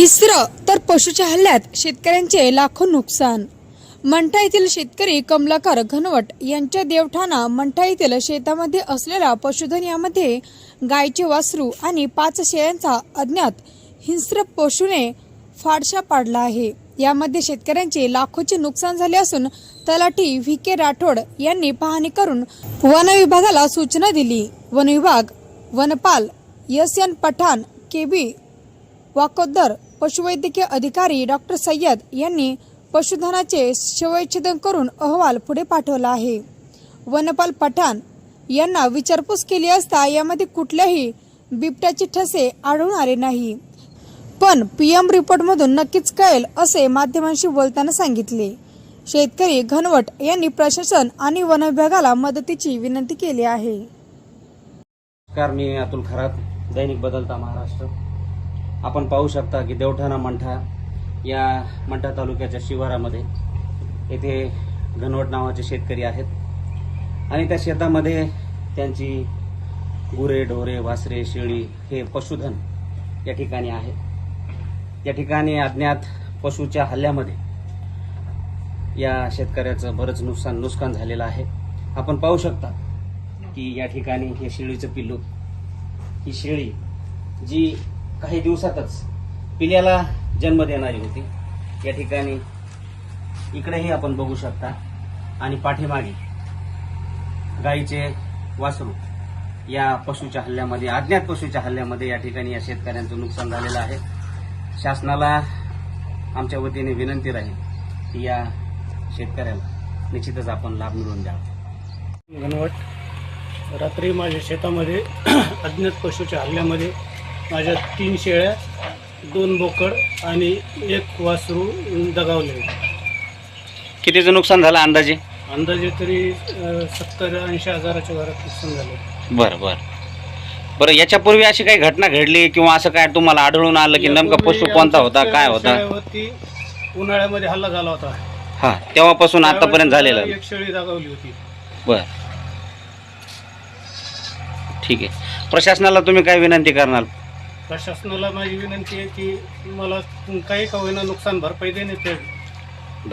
हिस्र तर पशुच्या हल्ल्यात शेतकऱ्यांचे लाखो नुकसान. मंठा येथील शेतकरी कमलाकर घनवट यांच्या देवठाणा मंठा येथील शेतामध्ये असलेल्या पशुधन यामध्ये गायचे वासरू आणि पाच शेळ्यांचा अज्ञात हिंस्र पशुने फाडशा पाडला आहे. यामध्ये शेतकऱ्यांचे लाखोचे नुकसान झाले असून तलाठी व्ही. के. राठोड यांनी पाहणी करून वन विभागाला सूचना दिली. वन विभाग वनपाल S. N. Pathan K. B. Wakoddar पशुवैद्यकीय अधिकारी डॉक्टर सय्यद यांनी पशुधनाचे शवच्छेदन करून अहवाल पुढे पाठवला आहे. वनपाल पठाण यांना विचारपूस केली असता यामध्ये कुठल्याही बिबट्याचे ठसे आढळून आले नाही. पण पीएम रिपोर्टमधून नक्कीच कळेल असे माध्यमांशी बोलताना सांगितले. शेतकरी घनवट यांनी प्रशासन आणि वन विभागाला मदतीची विनंती केली आहे. मी अतुल खरात दैनिक बदलता महाराष्ट्र. आपण पाहू शकता की देवठाणा मंठा या मंठा तालुक्याच्या शिवारामध्ये येथे घनवट नावाचे शेतकरी आहेत. आणि त्या शेतामध्ये त्यांची गुरे ढोरे वासरे शेळी हे पशुधन या ठिकाणी आहे. या ठिकाणी अज्ञात पशुच्या हल्ल्यामध्ये या शेतकऱ्याचं बरंच नुकसान नुकसान झालेलं आहे. आपण पाहू शकता की या ठिकाणी हे शेळीचं पिल्लू ही शेळी जी काही दिवसातच पिल्याला जन्म देणारी होती. या ठिकाणी इकडेही आपण बघू शकता. आणि पाठीमागे गाईचे वासरू या पशुच्या हल्ल्यामध्ये अज्ञात पशुच्या हल्ल्यामध्ये या ठिकाणी या शेतकऱ्यांचं नुकसान झालेलं आहे. शासनाला आमच्या वतीने विनंती राहील की या शेतकऱ्याला निश्चितच आपण लाभ मिळवून द्यावा. घनवट रात्री माझ्या शेतामध्ये अज्ञात पशुच्या हल्ल्यामध्ये माझ्या तीन शेळ्या दोन बोकड आणि एक वासरू दगावले. कितीचं नुकसान झालं अंदाजे? अंदाजे तरी सत्तर ऐंशी हजाराच्या घरात नुकसान झाले. बरं बरं. बरं याच्यापूर्वी अशी काही घटना घडली किंवा असं काय तुम्हाला आढळून आलं की नेमका पशु कोणता होता काय होता? शेळ्यावरती उन्हाळ्यामध्ये हल्ला झाला होता. हा तेव्हापासून आतापर्यंत झालेलं. एक शेळी दगावली होती. बर. ठीक आहे. प्रशासनाला तुम्ही काय विनंती करणार? प्रशासनाला माझी विनंती आहे की मला काही का होईना नुकसान भरपाई देण्यात यावी.